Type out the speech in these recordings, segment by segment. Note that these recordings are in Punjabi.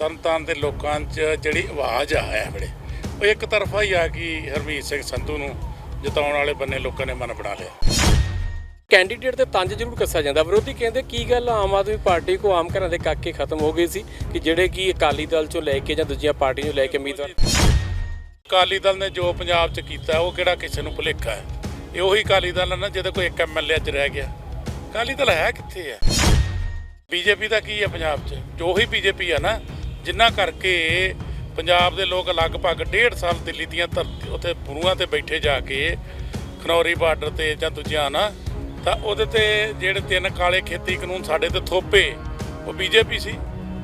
ਤਰਨਤਾਰਨ ਦੇ ਲੋਕਾਂ 'ਚ ਜਿਹੜੀ ਆਵਾਜ਼ ਆ ਇਸ ਵੇਲੇ ਉਹ ਇੱਕ ਤਰਫਾ ਹੀ ਆ ਕਿ ਹਰਮੀਤ ਸਿੰਘ ਸੰਧੂ ਨੂੰ ਜਿਤਾਉਣ ਵਾਲੇ ਬੰਨੇ ਲੋਕਾਂ ਨੇ ਮਨ ਬਣਾ ਲਿਆ। ਕੈਂਡੀਡੇਟ ਤੇ ਤੰਜ ਜ਼ਰੂਰ ਕੱਸਿਆ ਜਾਂਦਾ। ਵਿਰੋਧੀ ਕਹਿੰਦੇ ਕੀ ਗੱਲ? ਆਮ ਆਦਮੀ ਪਾਰਟੀ ਕੋ ਆਮ ਘਰਾਂ ਦੇ ਕਾਕੇ ਖਤਮ ਹੋ ਗਏ ਸੀ ਕਿ ਜਿਹੜੇ ਕਿ ਅਕਾਲੀ ਦਲ ਚੋਂ ਲੈ ਕੇ ਜਾਂ ਦੂਜੀਆਂ ਪਾਰਟੀਆਂ ਚੋਂ ਲੈ ਕੇ ਉਮੀਦਵਾਰ ਅਕਾਲੀ ਦਲ ਨੇ ਜੋ ਪੰਜਾਬ 'ਚ ਕੀਤਾ ਉਹ ਕਿਹੜਾ ਕਿਸੇ ਨੂੰ ਭੁਲੇਖਾ ਹੈ? ਇਹ ਉਹੀ ਅਕਾਲੀ ਦਲ ਹੈ ਨਾ ਜਿਹਦੇ ਕੋਈ ਇੱਕ ਐਮਐਲਏ 'ਚ ਰਹਿ ਗਿਆ। ਅਕਾਲੀ ਦਲ ਹੈ ਕਿੱਥੇ ਹੈ? ਬੀਜੇਪੀ ਦਾ ਕੀ ਹੈ ਪੰਜਾਬ 'ਚ? ਜੋ ਹੀ ਬੀਜੇਪੀ ਹੈ ਨਾ ਜਿੰਨਾ ਕਰਕੇ ਪੰਜਾਬ ਦੇ ਲੋਕ ਲਗਭਗ ਡੇਢ ਸਾਲ ਦਿੱਲੀ ਦੀਆਂ ਧਰਤੀ ਉੱਥੇ ਪੁਰੂਆਂ ਤੇ ਬੈਠੇ ਜਾ ਕੇ ਖਨੌਰੀ ਬਾਰਡਰ ਤੇ ਜਾਂ ਦੂਜਿਆਂ ਨਾ ਤਾਂ ਉਹਦੇ ਤੇ ਜਿਹੜੇ ਤਿੰਨ ਕਾਲੇ ਖੇਤੀ ਕਾਨੂੰਨ ਸਾਡੇ ਤੇ ਥੋਪੇ, ਉਹ ਬੀਜੇਪੀ ਸੀ।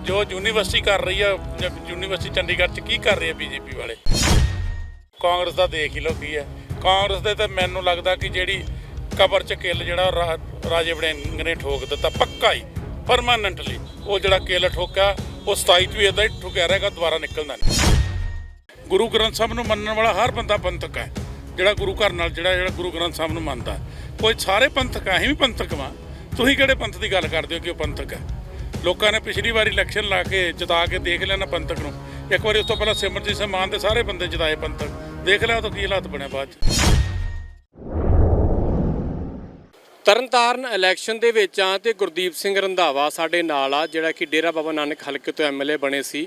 ਜੋ ਯੂਨੀਵਰਸਿਟੀ ਕਰ ਰਹੀ ਆ ਯੂਨੀਵਰਸਿਟੀ ਚੰਡੀਗੜ੍ਹ 'ਚ ਕੀ ਕਰ ਰਹੀ ਹੈ ਬੀਜੇਪੀ ਵਾਲੇ? ਕਾਂਗਰਸ ਦਾ ਦੇਖ ਹੀ ਲਓ ਕੀ ਹੈ ਕਾਂਗਰਸ ਦੇ ਤਾਂ ਮੈਨੂੰ ਲੱਗਦਾ ਕਿ ਜਿਹੜੀ ਕਬਰ ਚ ਕਿੱਲ ਜਿਹੜਾ ਉਹ ਰਾਜੇ ਵੜਿੰਗ ਨੇ ਠੋਕ ਦਿੱਤਾ ਪੱਕਾ ਹੀ ਪਰਮਾਨੈਂਟਲੀ ਉਹ ਜਿਹੜਾ ਕਿੱਲ ਠੋਕਿਆ ਉਹ 27 ਚ ਵੀ ਇਦਾਂ ਹੀ ਠੁਕਿਆ ਰਹੇਗਾ ਦੁਬਾਰਾ ਨਿਕਲਦਾ ਨਹੀਂ ਗੁਰੂ ਗ੍ਰੰਥ ਸਾਹਿਬ ਨੂੰ ਮੰਨਣ ਵਾਲਾ ਹਰ ਬੰਦਾ ਪੰਥਕ ਹੈ। ਜਿਹੜਾ ਗੁਰੂ ਘਰ ਨਾਲ ਜਿਹੜਾ ਜਿਹੜਾ ਗੁਰੂ ਗ੍ਰੰਥ ਸਾਹਿਬ ਨੂੰ ਮੰਨਦਾ ਕੋਈ ਸਾਰੇ ਪੰਥਕ ਆ ਅਸੀਂ ਵੀ ਪੰਥਕ ਵਾਂ। ਤੁਸੀਂ ਕਿਹੜੇ ਪੰਥ ਦੀ ਗੱਲ ਕਰਦੇ ਹੋ ਕਿ ਉਹ ਪੰਥਕ ਹੈ? ਲੋਕਾਂ ਨੇ ਪਿਛਲੀ ਵਾਰੀ ਇਲੈਕਸ਼ਨ ਲਾ ਕੇ ਜਿਤਾ ਕੇ ਦੇਖ ਲਿਆ ਨਾ ਪੰਥਕ ਨੂੰ। ਇੱਕ ਵਾਰੀ ਉਸ ਤੋਂ ਪਹਿਲਾਂ ਸਿਮਰਜੀਤ ਸਿੰਘ ਮਾਨ ਦੇ ਸਾਰੇ ਬੰਦੇ ਜਿਤਾਏ ਪੰਥਕ। ਦੇਖ ਲਿਆ ਉਹ ਕੀ ਹਾਲਾਤ ਬਣਿਆ ਬਾਅਦ ਚ? ਤਰਨਤਾਰਨ ਇਲੈਕਸ਼ਨ ਦੇ ਵਿੱਚ ਆ ਤੇ ਗੁਰਦੀਪ ਸਿੰਘ ਰੰਧਾਵਾ ਸਾਡੇ ਨਾਲ ਆ ਜਿਹੜਾ ਕਿ ਡੇਰਾ ਬਾਬਾ ਨਾਨਕ ਹਲਕੇ ਤੋਂ ਐਮਐਲਏ ਬਣੇ ਸੀ।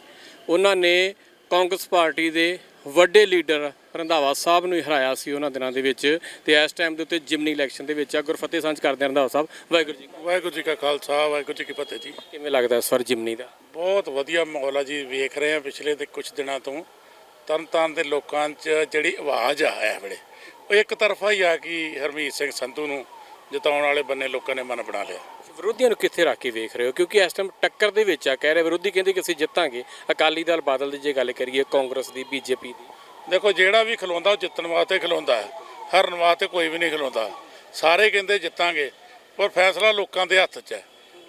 ਉਹਨਾਂ ਨੇ ਕਾਂਗਰਸ ਪਾਰਟੀ ਦੇ ਵੱਡੇ ਲੀਡਰ ਰੰਧਾਵਾ ਸਾਹਿਬ ਨੂੰ ਹੀ ਹਰਾਇਆ ਸੀ ਉਹਨਾਂ ਦਿਨਾਂ ਦੇ ਵਿੱਚ ਤੇ ਇਸ ਟਾਈਮ ਦੇ ਉੱਤੇ ਜਿਮਨੀ ਇਲੈਕਸ਼ਨ ਦੇ ਵਿੱਚ ਆ। ਗੁਰਫਤਿਹ ਸਾਂਝ ਕਰਦੇ ਆ ਰੰਧਾਵਾ ਸਾਹਿਬ। ਵਾਹਿਗੁਰੂ ਜੀ ਵਾਹਿਗੁਰੂ ਜੀ ਕਾ ਖਾਲਸਾ ਵਾਹਿਗੁਰੂ ਜੀ ਕੀ ਫਤਿਹ ਜੀ। ਕਿਵੇਂ ਲੱਗਦਾ ਇਸ ਵਾਰ ਜਿਮਨੀ ਦਾ? ਬਹੁਤ ਵਧੀਆ ਮਾਹੌਲ ਆ ਜੀ ਵੇਖ ਰਹੇ ਆ ਪਿਛਲੇ ਦੇ ਕੁਝ ਦਿਨਾਂ ਤੋਂ। ਤਰਨਤਾਰਨ ਦੇ ਲੋਕਾਂ 'ਚ ਜਿਹੜੀ ਆਵਾਜ਼ ਆ ਇਸ ਵੇਲੇ ਉਹ ਇੱਕ ਤਰਫਾ ਹੀ ਆ ਕਿ ਹਰਮੀਤ ਸਿੰਘ ਸੰਧੂ ਨੂੰ ਜਿਤਾਉਣ ਵਾਲੇ ਬੰਨੇ ਲੋਕਾਂ ਨੇ ਮਨ ਬਣਾ ਲਿਆ। ਵਿਰੋਧੀਆਂ ਨੂੰ ਕਿੱਥੇ ਰੱਖ ਕੇ ਵੇਖ ਰਹੇ ਹੋ? ਕਿਉਂਕਿ ਇਸ ਟਾਈਮ ਟੱਕਰ ਦੇ ਵਿੱਚ ਆ ਕਹਿ ਰਹੇ ਵਿਰੋਧੀ ਕਹਿੰਦੇ ਕਿ ਅਸੀਂ ਜਿੱਤਾਂਗੇ। ਅਕਾਲੀ ਦਲ ਬਾਦਲ ਦੀ ਜੇ ਗੱਲ ਕਰੀਏ ਕਾਂਗਰਸ ਦੀ ਬੀਜੇਪੀ ਦੀ। ਦੇਖੋ ਜਿਹੜਾ ਵੀ ਖਲੋਂਦਾ ਉਹ ਜਿੱਤਣ ਵਾਸਤੇ ਖਲੋਂਦਾ ਹੈ। ਹਰਨ ਵਾਸਤੇ ਕੋਈ ਵੀ ਨਹੀਂ ਖਲੋਂਦਾ। ਸਾਰੇ ਕਹਿੰਦੇ ਜਿੱਤਾਂਗੇ ਪਰ ਫੈਸਲਾ ਲੋਕਾਂ ਦੇ ਹੱਥ 'ਚ ਹੈ।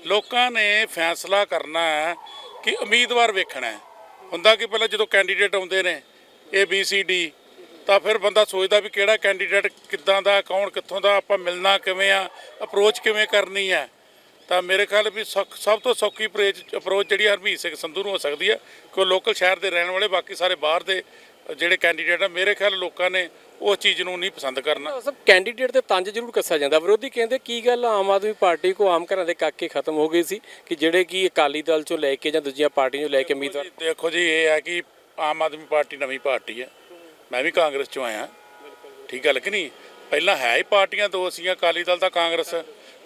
ਲੋਕਾਂ ਨੇ ਫੈਸਲਾ ਕਰਨਾ ਹੈ ਕਿ ਉਮੀਦਵਾਰ ਵੇਖਣਾ ਹੈ। ਹੁੰਦਾ ਕਿ ਪਹਿਲਾਂ ਜਦੋਂ ਕੈਂਡੀਡੇਟ ਆਉਂਦੇ ਨੇ ਏ ਬੀ ਸੀ ਡੀ ਤਾਂ ਫਿਰ ਬੰਦਾ ਸੋਚਦਾ ਵੀ ਕਿਹੜਾ ਕੈਂਡੀਡੇਟ ਕਿੱਦਾਂ ਦਾ ਕੌਣ ਕਿੱਥੋਂ ਦਾ ਆਪਾਂ ਮਿਲਣਾ ਕਿਵੇਂ ਆ ਅਪਰੋਚ ਕਿਵੇਂ ਕਰਨੀ ਹੈ ਤਾਂ ਮੇਰੇ ਖਿਆਲ ਵੀ ਸਭ ਤੋਂ ਸੌਖੀ ਅਪਰੋਚ ਜਿਹੜੀ ਹਰਮੀਤ ਸਿੰਘ ਸੰਧੂ ਨੂੰ ਹੋ ਸਕਦੀ ਹੈ ਕਿ ਉਹ ਲੋਕਲ ਸ਼ਹਿਰ ਦੇ ਰਹਿਣ ਵਾਲੇ ਬਾਕੀ ਸਾਰੇ ਬਾਹਰ ਦੇ ਜਿਹੜੇ ਕੈਂਡੀਡੇਟ ਆ ਮੇਰੇ ਖਿਆਲ ਲੋਕਾਂ ਨੇ ਉਸ ਚੀਜ਼ ਨੂੰ ਨਹੀਂ ਪਸੰਦ ਕਰਨਾ। ਸਭ ਕੈਂਡੀਡੇਟ ਤੇ ਤੰਜ ਜ਼ਰੂਰ ਕੱਸਿਆ ਜਾਂਦਾ। ਵਿਰੋਧੀ ਕਹਿੰਦੇ ਕੀ ਗੱਲ ਆਮ ਆਦਮੀ ਪਾਰਟੀ ਕੋ ਆਮ ਘਰਾਂ ਦੇ ਕਾਕੇ ਖਤਮ ਹੋ ਗਏ ਸੀ ਕਿ ਜਿਹੜੇ ਕਿ ਅਕਾਲੀ ਦਲ ਚੋਂ ਲੈ ਕੇ ਜਾਂ ਦੂਜੀਆਂ ਪਾਰਟੀਆਂ ਚੋਂ ਲੈ ਕੇ ਉਮੀਦਵਾਰ ਦੇਖੋ ਜੀ ਇਹ ਹੈ ਕਿ ਆਮ ਆਦਮੀ ਪਾਰਟੀ ਨਵੀਂ ਪਾਰਟੀ ਹੈ ਮੈਂ ਵੀ ਕਾਂਗਰਸ ਚੋਂ ਆਇਆ। ਠੀਕ ਗੱਲ ਕਿ ਨਹੀਂ? ਪਹਿਲਾਂ ਹੈ ਹੀ ਪਾਰਟੀਆਂ ਦੋ ਸੀਆਂ ਅਕਾਲੀ ਦਲ ਤਾਂ ਕਾਂਗਰਸ।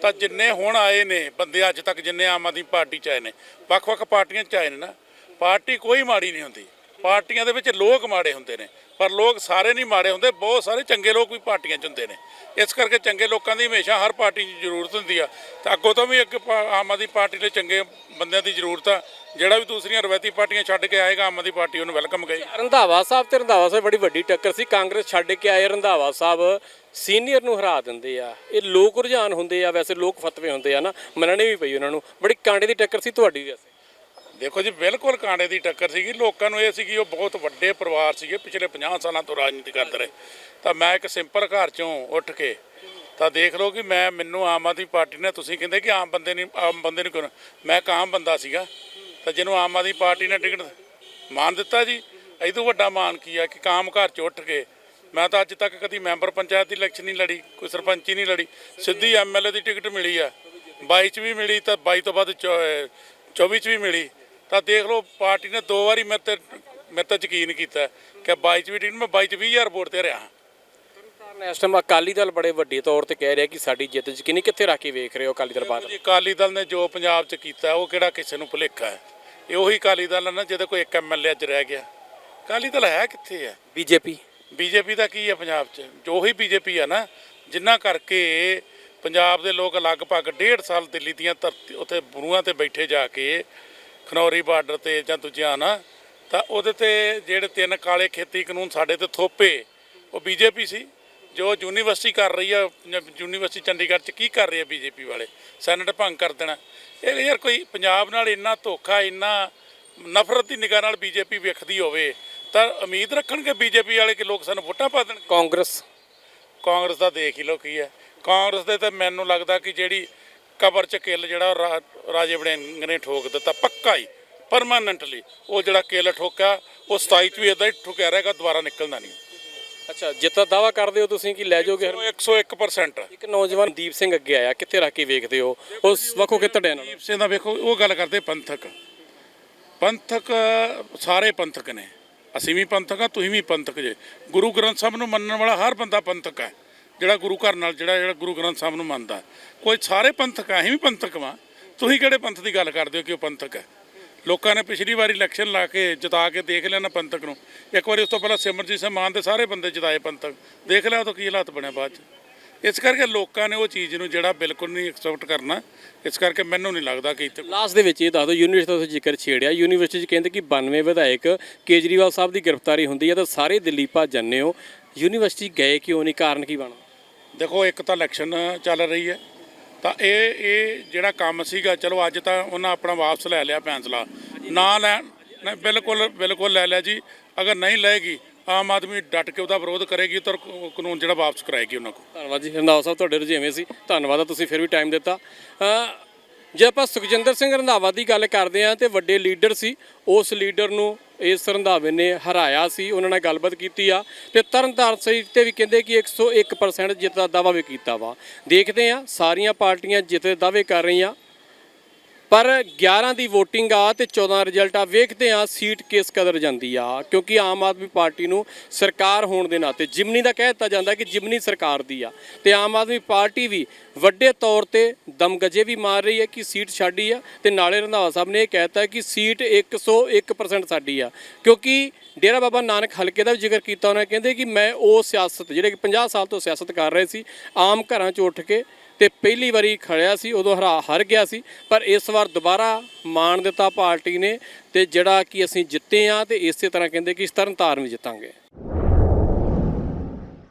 ਤਾਂ ਜਿੰਨੇ ਹੁਣ ਆਏ ਨੇ, ਬੰਦੇ ਅੱਜ ਤੱਕ ਜਿੰਨੇ ਆਮ ਆਦਮੀ ਪਾਰਟੀ ਚ ਆਏ ਨੇ, ਵੱਖ-ਵੱਖ ਪਾਰਟੀਆਂ ਚ ਆਏ ਨੇ ਨਾ, ਪਾਰਟੀ ਕੋਈ ਮਾੜੀ ਨਹੀਂ ਹੁੰਦੀ। ਪਾਰਟੀਆਂ ਦੇ ਵਿੱਚ ਲੋਕ ਮਾੜੇ ਹੁੰਦੇ ਨੇ, ਪਰ ਲੋਕ ਸਾਰੇ ਨਹੀਂ ਮਾੜੇ ਹੁੰਦੇ, ਬਹੁਤ ਸਾਰੇ ਚੰਗੇ ਲੋਕ ਵੀ ਪਾਰਟੀਆਂ ਚ ਹੁੰਦੇ ਨੇ। ਇਸ ਕਰਕੇ ਚੰਗੇ ਲੋਕਾਂ ਦੀ ਹਮੇਸ਼ਾ ਹਰ ਪਾਰਟੀ 'ਚ ਜ਼ਰੂਰਤ ਹੁੰਦੀ ਆ। ਤਾਂ ਅੱਗੋਂ ਤੋਂ ਵੀ ਅੱਗੇ ਆਮ ਆਦਮੀ ਪਾਰਟੀ ਲਈ ਚੰਗੇ ਬੰਦਿਆਂ ਦੀ ਜ਼ਰੂਰਤ ਆ, ਜਿਹੜਾ ਵੀ ਦੂਸਰੀਆਂ ਰਵਾਇਤੀ ਪਾਰਟੀਆਂ ਛੱਡ ਕੇ ਆਏਗਾ, ਆਮ ਆਦਮੀ ਪਾਰਟੀ ਉਹਨੂੰ ਵੈਲਕਮ ਕਹੇਗੀ। ਰੰਧਾਵਾ ਸਾਹਿਬ ਤੇ ਰੰਧਾਵਾ ਸਾਹਿਬ ਬੜੀ ਵੱਡੀ ਟੱਕਰ ਸੀ। ਕਾਂਗਰਸ ਛੱਡ ਕੇ ਆਏ, ਰੰਧਾਵਾ ਸਾਹਿਬ ਸੀਨੀਅਰ ਨੂੰ ਹਰਾ ਦਿੰਦੇ ਆ। ਇਹ ਲੋਕ ਰੁਝਾਨ ਹੁੰਦੇ ਆ, ਵੈਸੇ ਲੋਕ ਫਤਵੇ ਹੁੰਦੇ ਆ ਨਾ, ਮੰਨਣੇ ਵੀ ਪਈ ਉਹਨਾਂ ਨੂੰ। ਬੜੀ ਕਾਂਡੇ ਦੀ ਟੱਕਰ ਸੀ, ਤੁਹਾਡੀ ਵੈਸੇ। ਦੇਖੋ ਜੀ, ਬਿਲਕੁਲ ਕਾਂਡੇ ਦੀ ਟੱਕਰ ਸੀਗੀ। ਲੋਕਾਂ ਨੂੰ ਇਹ ਸੀ ਕਿ ਉਹ ਬਹੁਤ ਵੱਡੇ ਪਰਿਵਾਰ ਸੀਗੇ, ਪਿਛਲੇ 50 ਸਾਲਾਂ ਤੋਂ ਰਾਜਨੀਤੀ ਕਰਦੇ ਰਹੇ। ਤਾਂ ਮੈਂ ਇੱਕ ਸਿੰਪਲ ਘਰ ਚੋਂ ਉੱਠ ਕੇ ਤਾਂ ਦੇਖ ਲਓ ਕਿ ਮੈਂ, ਮੈਨੂੰ ਆਮ ਆਦਮੀ ਪਾਰਟੀ ਨੇ, ਤੁਸੀਂ ਕਹਿੰਦੇ ਕਿ ਆਮ ਬੰਦੇ ਨਹੀਂ, ਆਮ ਬੰਦੇ ਨੂੰ ਕਿਉਂ ਮੈਂ ਇੱਕ ਆਮ ਬੰਦਾ ਸੀਗਾ। ਤਾਂ ਜਿਹਨੂੰ ਆਮ ਆਦਮੀ ਪਾਰਟੀ ਨੇ ਟਿਕਟ ਮਾਨ ਦਿੱਤਾ ਜੀ। ਇਹ ਤੋਂ ਵੱਡਾ ਮਾਨ ਕੀ ਆ ਕਿ ਕਾਮ ਘਰ ਚ ਉੱਠ ਕੇ ਮੈਂ ਤਾਂ ਅੱਜ ਤੱਕ ਕਦੀ ਮੈਂਬਰ ਪੰਚਾਇਤ ਦੀ ਇਲੈਕਸ਼ਨ ਨਹੀਂ ਲੜੀ, ਕੋਈ ਸਰਪੰਚੀ ਨਹੀਂ ਲੜੀ। ਸਿੱਧੀ ਐਮਐਲਏ ਦੀ ਟਿਕਟ ਮਿਲੀ ਆ। 22 ਚ ਵੀ ਮਿਲੀ ਤਾਂ 22 ਤੋਂ ਬਾਅਦ ਚੌ- 24 ਚ ਵੀ ਮਿਲੀ। ਤਾਂ ਦੇਖ ਲਓ ਪਾਰਟੀ ਨੇ ਦੋ ਵਾਰੀ ਮੇਰੇ ਤੇ ਮੇਰੇ ਤੇ ਯਕੀਨ ਕੀਤਾ ਕਿ 22 ਚ ਵੀ ਟਿਕਟ ਮੈਂ 22 ਚ 20000 ਵੋਟ ਤੇ ਰਿਹਾ ਇਸ ਟਾਈਮ ਅਕਾਲੀ ਦਲ ਬੜੇ ਵੱਡੇ ਤੌਰ ਤੇ ਕਹਿ ਰਿਹਾ ਕਿ ਸਾਡੀ ਜਿੱਤ ਯਕੀਨੀ ਕਿੱਥੇ ਰੱਖ ਕੇ ਵੇਖ ਰਹੇ ਹੋ ਅਕਾਲੀ ਦਲ ਬਾਦਲ ਜੀ ਅਕਾਲੀ ਦਲ ਨੇ ਜੋ ਪੰਜਾਬ 'ਚ ਕੀਤਾ ਉਹ ਕਿਹੜਾ ਕਿਸੇ ਨੂੰ ਭੁਲੇਖਾ ਹੈ? ਇਹ ਉਹੀ ਅਕਾਲੀ ਦਲ ਹੈ ਨਾ ਜਿਹਦੇ ਕੋਈ ਇੱਕ ਐਮਐਲਏ 'ਚ ਰਹਿ ਗਿਆ। ਅਕਾਲੀ ਦਲ ਹੈ ਕਿੱਥੇ ਹੈ? ਬੀਜੇਪੀ। ਬੀਜੇਪੀ ਦਾ ਕੀ ਹੈ ਪੰਜਾਬ 'ਚ? ਜੋ ਹੀ ਬੀਜੇਪੀ ਆ ਨਾ ਜਿੰਨਾ ਕਰਕੇ ਪੰਜਾਬ ਦੇ ਲੋਕ ਲਗਭਗ ਡੇਢ ਸਾਲ ਦਿੱਲੀ ਦੀਆਂ ਧਰਤੀ ਉੱਥੇ ਬੁਰੂਆਂ ਤੇ ਬੈਠੇ ਜਾ ਕੇ ਖਨੌਰੀ ਬਾਰਡਰ ਤੇ ਜਾਂ ਦੂਜਿਆਂ ਨਾ ਤਾਂ ਉਹਦੇ ਤੇ ਜਿਹੜੇ ਤਿੰਨ ਕਾਲੇ ਖੇਤੀ ਕਾਨੂੰਨ ਸਾਡੇ ਤੇ ਥੋਪੇ ਉਹ ਬੀਜੇਪੀ ਸੀ। ਜੋ ਯੂਨੀਵਰਸਿਟੀ ਕਰ ਰਹੀ ਆ ਯੂਨੀਵਰਸਿਟੀ ਚੰਡੀਗੜ੍ਹ 'ਚ ਕੀ ਕਰ ਰਹੀ ਆ ਬੀਜੇਪੀ ਵਾਲੇ? ਸੈਨੇਟ ਭੰਗ ਕਰ ਦੇਣਾ। ਇਹ ਯਾਰ ਕੋਈ ਪੰਜਾਬ ਨਾਲ ਇੰਨਾ ਧੋਖਾ ਇੰਨਾ ਨਫ਼ਰਤ ਦੀ ਨਿਗਾਹ ਨਾਲ ਬੀਜੇਪੀ ਵੇਖਦੀ ਹੋਵੇ ਤਾਂ ਉਮੀਦ ਰੱਖਣਗੇ ਬੀਜੇਪੀ ਵਾਲੇ ਕਿ ਲੋਕ ਸਾਨੂੰ ਵੋਟਾਂ ਪਾ ਦੇਣਗੇ ਕਾਂਗਰਸ। ਕਾਂਗਰਸ ਦਾ ਦੇਖ ਹੀ ਲਓ ਕੀ ਹੈ। ਕਾਂਗਰਸ ਦੇ ਤਾਂ ਮੈਨੂੰ ਲੱਗਦਾ ਕਿ ਜਿਹੜੀ ਕਬਰ ਚ ਕਿੱਲ ਜਿਹੜਾ ਰਾਜੇ ਵੜਿੰਗ ਨੇ ਠੋਕ ਦਿੱਤਾ ਪੱਕਾ ਹੀ ਪਰਮਾਨੈਂਟਲੀ ਉਹ ਜਿਹੜਾ ਕਿਲ ਠੋਕਾ ਉਹ 27 ਚ ਵੀ ਇਦਾਂ ਹੀ ਠੁਕਿਆ ਰਹੇਗਾ ਦੁਬਾਰਾ ਨਿਕਲਣਾ ਨਹੀਂ। ਅੱਛਾ ਜਿੱਤ ਦਾਵਾ ਕਰਦੇ ਹੋ ਤੁਸੀਂ ਕਿ ਲੈ ਜਾਓਗੇ ਉਹ 101% ਇੱਕ ਨੌਜਵਾਨ ਦੀਪ ਸਿੰਘ ਅੱਗੇ ਆਇਆ ਕਿੱਥੇ ਰੱਖ ਕੇ ਵੇਖਦੇ ਹੋ? ਉਸ ਵਕੋ ਕਿ ਤੁਹਾਡੇ ਨਾਲ ਦੀਪ ਸਿੰਘ ਦਾ ਵੇਖੋ ਉਹ ਗੱਲ ਕਰਦੇ ਪੰਥਕ। ਪੰਥਕ ਸਾਰੇ ਪੰਥਕ ਨੇ। ਅਸੀਂ ਵੀ ਪੰਥਕ ਆ ਤੁਸੀਂ ਵੀ ਪੰਥਕ ਜੇ। ਗੁਰੂ ਗ੍ਰੰਥ ਸਾਹਿਬ ਨੂੰ ਮੰਨਣ ਵਾਲਾ ਹਰ ਬੰਦਾ ਪੰਥਕ ਹੈ। ਜਿਹੜਾ ਗੁਰੂ ਘਰ ਨਾਲ ਜਿਹੜਾ ਜਿਹੜਾ ਗੁਰੂ ਗ੍ਰੰਥ ਸਾਹਿਬ ਨੂੰ ਮੰਨਦਾ ਕੋਈ ਸਾਰੇ ਪੰਥਕ ਆ, ਅਸੀਂ ਵੀ ਪੰਥਕ ਵਾਂ। ਤੁਸੀਂ ਕਿਹੜੇ ਪੰਥ ਦੀ ਗੱਲ ਕਰਦੇ ਹੋ ਕਿ ਉਹ ਪੰਥਕ ਹੈ? ਲੋਕਾਂ ਨੇ ਪਿਛਲੀ ਵਾਰੀ ਇਲੈਕਸ਼ਨ ਲਾ ਕੇ ਜਿਤਾ ਕੇ ਦੇਖ ਲਿਆ ਨਾ ਪੰਥਕ ਨੂੰ। ਇੱਕ ਵਾਰੀ ਉਸ ਤੋਂ ਪਹਿਲਾਂ ਸਿਮਰਜੀਤ ਸਿੰਘ ਮਾਨ ਦੇ ਸਾਰੇ ਬੰਦੇ ਜਿਤਾਏ ਪੰਥਕ। ਦੇਖ ਲਿਆ ਉਹ ਤਾਂ ਕੀ ਹਾਲਾਤ ਬਣਿਆ ਬਾਅਦ ਚ? ਇਸ ਕਰਕੇ ਲੋਕਾਂ ਨੇ ਉਹ ਚੀਜ਼ ਨੂੰ ਜਿਹੜਾ ਬਿਲਕੁਲ ਨਹੀਂ ਐਕਸੈਪਟ ਕਰਨਾ, ਇਸ ਕਰਕੇ ਮੈਨੂੰ ਨਹੀਂ ਲੱਗਦਾ ਕਿ ਇੱਥੇ ਲਾਸਟ ਦੇ ਵਿੱਚ ਇਹ ਦੱਸ ਦਿਓ, ਯੂਨੀਵਰਸਿਟੀ ਦਾ ਤੁਸੀਂ ਜ਼ਿਕਰ ਛੇੜਿਆ। ਯੂਨੀਵਰਸਿਟੀ 'ਚ ਕਹਿੰਦੇ ਕਿ 92 ਵਿਧਾਇਕ ਕੇਜਰੀਵਾਲ ਸਾਹਿਬ ਦੀ ਗ੍ਰਿਫਤਾਰੀ ਹੁੰਦੀ ਹੈ ਤਾਂ ਸਾਰੇ ਦਿੱਲੀ ਭੱਜ ਜਾਂਦੇ ਹੋ। ਯੂਨੀਵਰਸਿਟੀ ਗਏ ਕਿਉਂ ਨਹੀਂ? ਕਾਰਨ ਕੀ ਬਣਾ ਦੇਖੋ, ਇੱਕ ਤਾਂ ਇਲੈਕਸ਼ਨ ਚੱਲ ਰਹੀ ਹੈ। ਤਾਂ ਇਹ ਇਹ ਜਿਹੜਾ ਕੰਮ ਸੀਗਾ, ਚਲੋ ਅੱਜ ਤਾਂ ਉਹਨਾਂ ਆਪਣਾ ਵਾਪਸ ਲੈ ਲਿਆ ਫੈਸਲਾ। ਨਾ ਲੈ ਬਿਲਕੁਲ ਬਿਲਕੁਲ ਲੈ ਲਿਆ ਜੀ। ਅਗਰ ਨਹੀਂ ਲਏਗੀ, ਆਮ ਆਦਮੀ ਡਟ ਕੇ ਉਹਦਾ ਵਿਰੋਧ ਕਰੇਗੀ ਤਾਂ ਕਾਨੂੰਨ ਜਿਹੜਾ ਵਾਪਸ ਕਰਾਏਗੀ ਉਹਨਾਂ ਕੋਲ। ਧੰਨਵਾਦ ਜੀ। ਰੰਧਾਵਾ ਸਾਹਿਬ, ਤੁਹਾਡੇ ਰੁਝੇਵੇਂ ਸੀ। ਧੰਨਵਾਦ, ਆ ਤੁਸੀਂ ਫਿਰ ਵੀ ਟਾਈਮ ਦਿੱਤਾ। ਜੇ ਆਪਾਂ ਸੁਖਜਿੰਦਰ ਸਿੰਘ ਰੰਧਾਵਾ ਦੀ ਗੱਲ ਕਰਦੇ ਹਾਂ ਤੇ ਵੱਡੇ ਲੀਡਰ ਸੀ, ਉਸ ਲੀਡਰ ਨੂੰ ਇਸ ਰੰਧਾਵੇ ਨੇ ਹਰਾਇਆ ਸੀ, ਉਹਨਾਂ ਨਾਲ ਗੱਲਬਾਤ ਕੀਤੀ ਆ ਤੇ ਤਰਨਤਾਰਨ ਸੀਟ ਤੇ ਵੀ ਕਹਿੰਦੇ ਕਿ 101% ਜਿੱਤ ਦਾ ਦਾਅਵਾ ਵੀ ਕੀਤਾ ਵਾ। ਦੇਖਦੇ ਆ ਸਾਰੀਆਂ ਪਾਰਟੀਆਂ ਜਿੱਤ ਦੇ ਦਾਅਵੇ ਕਰ ਰਹੀਆਂ। ਪਰ 11 ਦੀ ਵੋਟਿੰਗ ਆ ਤੇ 14 ਰਿਜ਼ਲਟ ਆ, ਵੇਖਦੇ ਆ ਸੀਟ ਕਿਸ ਕਦਰ ਜਾਂਦੀ ਆ, ਕਿਉਂਕਿ ਆਮ ਆਦਮੀ ਪਾਰਟੀ ਨੂੰ ਸਰਕਾਰ ਹੋਣ ਦੇ ਨਾਤੇ ਜਿਮਨੀ ਦਾ ਕਹਿ ਦਿੱਤਾ ਜਾਂਦਾ ਕਿ ਜਿਮਨੀ ਸਰਕਾਰ ਦੀ ਆ। ਤੇ ਆਮ ਆਦਮੀ ਪਾਰਟੀ ਵੀ ਵੱਡੇ ਤੌਰ ਤੇ ਦਮਗਜੇ ਵੀ ਮਾਰ ਰਹੀ ਹੈ ਕਿ ਸੀਟ ਸਾਡੀ ਆ ਤੇ ਨਾਲੇ ਰੰਧਾਵਾ ਸਾਹਿਬ ਨੇ ਇਹ ਕਹਿਤਾ ਕਿ ਸੀਟ 101% ਸਾਡੀ ਆ। ਕਿਉਂਕਿ ਡੇਰਾ ਬਾਬਾ ਨਾਨਕ ਹਲਕੇ ਦਾ ਵੀ ਜ਼ਿਕਰ ਕੀਤਾ ਉਹਨਾਂ ਕਹਿੰਦੇ ਕਿ ਮੈਂ ਉਹ ਸਿਆਸਤ, ਜਿਹੜੇ ਕਿ 50 ਸਾਲ ਤੋਂ ਸਿਆਸਤ ਕਰ ਰਹੇ ਸੀ, ਆਮ ਘਰਾਂ 'ਚ ਉੱਠ ਕੇ ਤੇ ਪਹਿਲੀ ਵਾਰੀ ਖੜਿਆ ਸੀ, ਉਦੋਂ ਹਰਾ ਹਰ ਗਿਆ ਸੀ, ਪਰ ਇਸ ਵਾਰ ਦੁਬਾਰਾ ਮਾਣ ਦਿੱਤਾ ਪਾਰਟੀ ਨੇ ਤੇ ਜਿਹੜਾ ਕਿ ਅਸੀਂ ਜਿੱਤੇ ਆ ਤੇ ਇਸੇ ਤਰ੍ਹਾਂ ਕਹਿੰਦੇ ਕਿ ਇਸ ਤਰ੍ਹਾਂ ਤਾਰਨ ਵੀ ਜਿੱਤਾਂਗੇ।